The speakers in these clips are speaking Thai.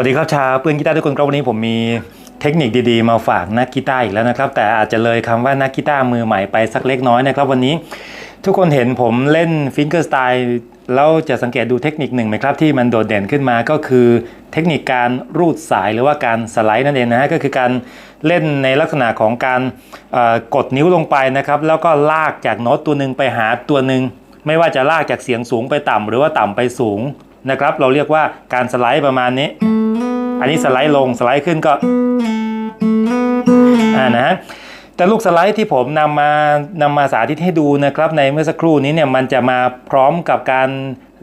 วัสดีครับชาวเพื่อนกีตาร์ทุกคนครับวันนี้ผมมีเทคนิคดีๆ มาฝากนักกีตาร์อีกแล้วนะครับ แต่อาจจะเลยคำว่านักกีตาร์มือใหม่ไปสักเล็กน้อยนะครับ วันนี้ทุกคนเห็นผมเล่นฟิงเกอร์สไตล์แล้วจะสังเกตดูเทคนิคหนึ่งไหมครับ ที่มันโดดเด่นขึ้นมาก็คือเทคนิคการรูดสายหรือว่าการสไลด์นั่นเองนะฮะก็คือการเล่นในลักษณะของการกดนิ้วลงไปนะครับ แล้วก็ลากจากโน้ตตัวหนึ่งไปหาตัวหนึ่งไม่ว่าจะลากจากเสียงสูงไปต่ำหรือว่าต่ำไปสูงนะครับ เราเรียกว่าการสไลด์ประมาณนี้ อันนี้สไลด์ลงสไลด์ขึ้นก็อ่านะฮะแต่ลูกสไลด์ที่ผมนำมานำมาสาธิตให้ดูนะครับในเมื่อสักครู่นี้เนี่ยมันจะมาพร้อมกับการ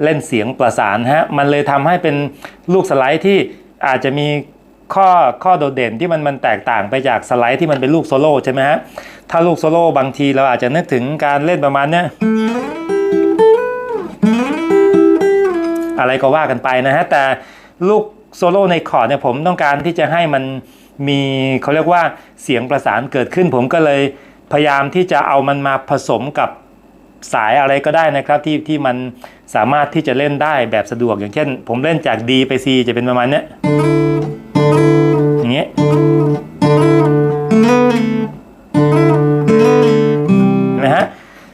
เล่นเสียงประสานฮะมันเลยทำให้เป็นลูกสไลด์ที่อาจจะมีข้อข้อโดดเด่นที่มันมันแตกต่างไปจากสไลด์ที่มันเป็นลูกโซโล่ใช่ไหมฮะถ้าลูกโซโล่บางทีเราอาจจะนึกถึงการเล่นประมาณเนี้ยอะไรก็ว่ากันไปนะฮะแต่ลูก โซโล่ในคอร์ดเนี่ยผมต้องการที่จะให้มันมีเขาเรียกว่าเสียงประสานเกิดขึ้น ผมก็เลยพยายามที่จะเอามันมาผสมกับสายอะไรก็ได้นะครับที่ที่มันสามารถที่จะเล่นได้แบบสะดวกอย่างเช่น ผมเล่นจาก D ไป C จะเป็นประมาณเนี้ยอย่างเงี้ยนะฮะ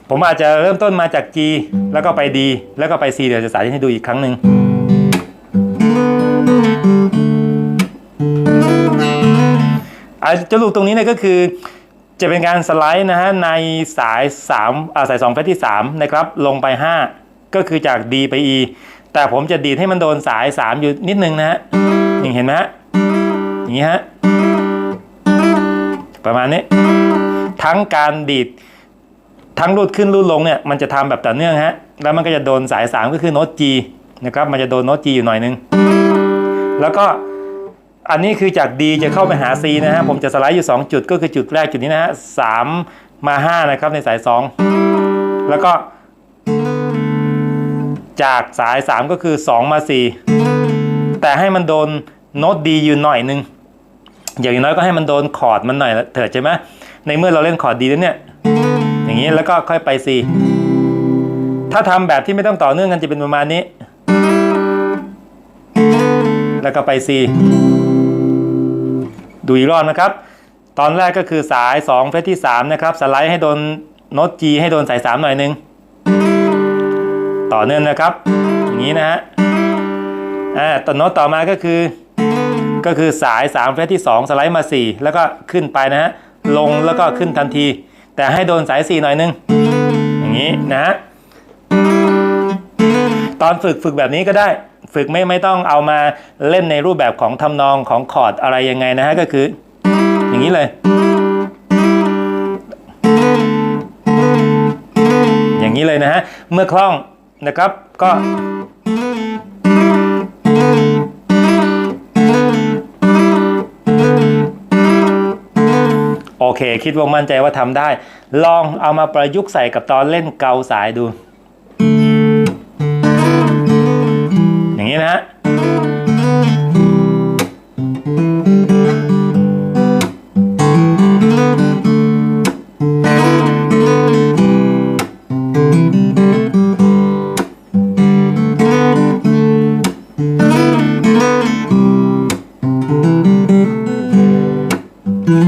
ผมอาจจะเริ่มต้นมาจาก G แล้วก็ไป D แล้วก็ไป C เดี๋ยวจะสาธิตให้ดูอีกครั้งหนึ่ง อาจจะลูกตรงนี้เนี่ยก็คือ จะเป็นการสไลด์นะฮะในสาย3อ่าสาย2เฟสที่3นะครับลงไป 5 ก็คือจาก D ไป E แต่ผมจะดีดให้มันโดนสาย 3 อยู่นิดนึงนะฮะอย่างเห็นไหมฮะอย่างนี้ฮะประมาณนี้ทั้งการดีดทั้งรูดขึ้นรูดลงเนี่ยมันจะทำแบบต่อเนื่องฮะแล้วมันก็จะโดนสาย 3 ก็คือโน้ต G นะครับมันจะโดนโน้ต G อยู่หน่อยนึง แล้วก็อันนี้คือจาก D จะเข้าไปหา C นะฮะผมจะสไลด์อยู่ 2 จุดก็คือจุดแรกจุดนี้นะฮะ3มมา 5 นะครับในสาย 2 แล้วก็จากสาย 3 ก็คือ 2 มา 4 แต่ให้มันโดนโน้ต D อยู่หน่อยนึง อย่างน้อยก็ให้มันโดนคอร์ดมันหน่อยเถิดใช่ไหมในเมื่อเราเล่นคอร์ดดีแล้วเนี่ย อย่างนี้แล้วก็ค่อยไป C ถ้าทำแบบที่ไม่ต้องต่อเนื่องกันจะเป็นประมาณนี้ แล้วก็ไป C ดูอีกรอบนะครับ ตอนแรกก็คือสาย2เฟสที่3นะครับสไลด์ให้โดนโน้ต G ให้โดนสาย 3 หน่อยนึง ต่อเนื่องนะครับ อย่างนี้นะฮะอ่าต่อโน้ตต่อมาก็คือ ก็คือสาย3เฟสที่ 2 สไลด์มา 4 แล้วก็ขึ้นไปนะฮะลงแล้วก็ขึ้นทันที แต่ให้โดนสาย 4 หน่อยนึง อย่างนี้นะฮะตอนฝึกฝึกแบบนี้ก็ได้ ฝึกไม่ไม่ต้องเอามาเล่นในรูปแบบของทำนองของคอร์ดอะไรยังไงนะฮะก็คือ อย่างนี้เลย อย่างนี้เลยนะฮะ เมื่อคล่องนะครับก็โอเค คิดว่ามั่นใจว่าทำได้ ลองเอามาประยุกต์ใส่กับตอนเล่นเกาสายดู อย่างนี้นะฮะ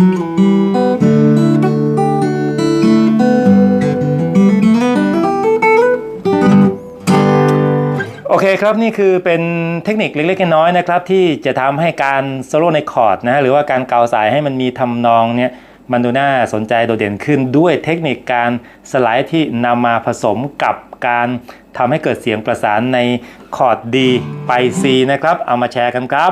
โคครับนี่คือเป็นเทคนิคเล็กๆน้อยๆนะครับที่จะทำให้การโซโล่ในคอร์ดนะหรือว่าการเกาสายให้มันมีทำนองเนี่ยมันดูน่าสนใจโดดเด่นขึ้นด้วยเทคนิคการสไลด์ที่นำมาผสมกับการทำให้เกิดเสียงประสานในคอร์ด D ไป C นะครับเอามาแชร์กันครับ